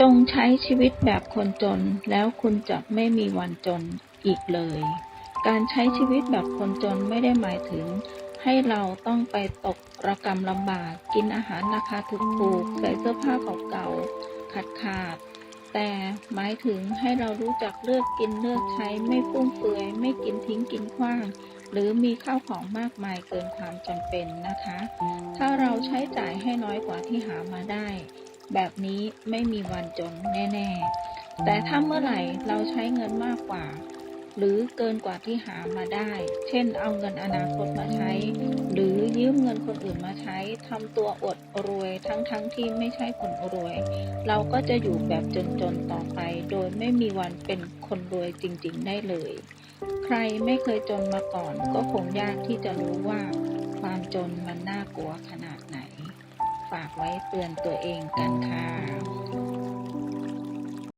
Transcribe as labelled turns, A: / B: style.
A: จงใช้ชีวิตแบบคนจนแล้วคุณจะไม่มีวันจนอีกเลย การใช้ชีวิตแบบคนจนไม่ได้หมายถึง ให้เราต้องไปตกระกรรมลำบาก กินอาหารราคาถูกๆใส่เสื้อผ้าเก่าๆขาดขาดๆแต่หมายถึงให้เรารู้จักเลือกกินเลือกใช้ไม่ฟุ่มเฟือย ไม่กินทิ้งกินขว้าง หรือมีข้าวของมากมายเกินความจำเป็นนะคะ ถ้าเราใช้จ่ายให้น้อยกว่าที่หามาได้ แบบนี้ไม่มีวันจนแน่ๆ แต่ถ้าเมื่อไหร่เราใช้เงินมากกว่า หรือเกินกว่าที่หามาได้ เช่น เอาเงินอนาคตมาใช้ หรือยืมเงินคนอื่นมาใช้ทำตัวอดรวยทั้งๆทที่ไม่ใช่คนรวย เราก็จะอยู่แบบจนๆต่อไป โดยไม่มีวันเป็นคนรวยจริงๆได้เลย ใครไม่เคยจนมาก่อนก็คงยากที่จะรู้ว่า ความจนมันน่ากลัวขนาด ฝากไว้เตือนตัวเองกันค่ะ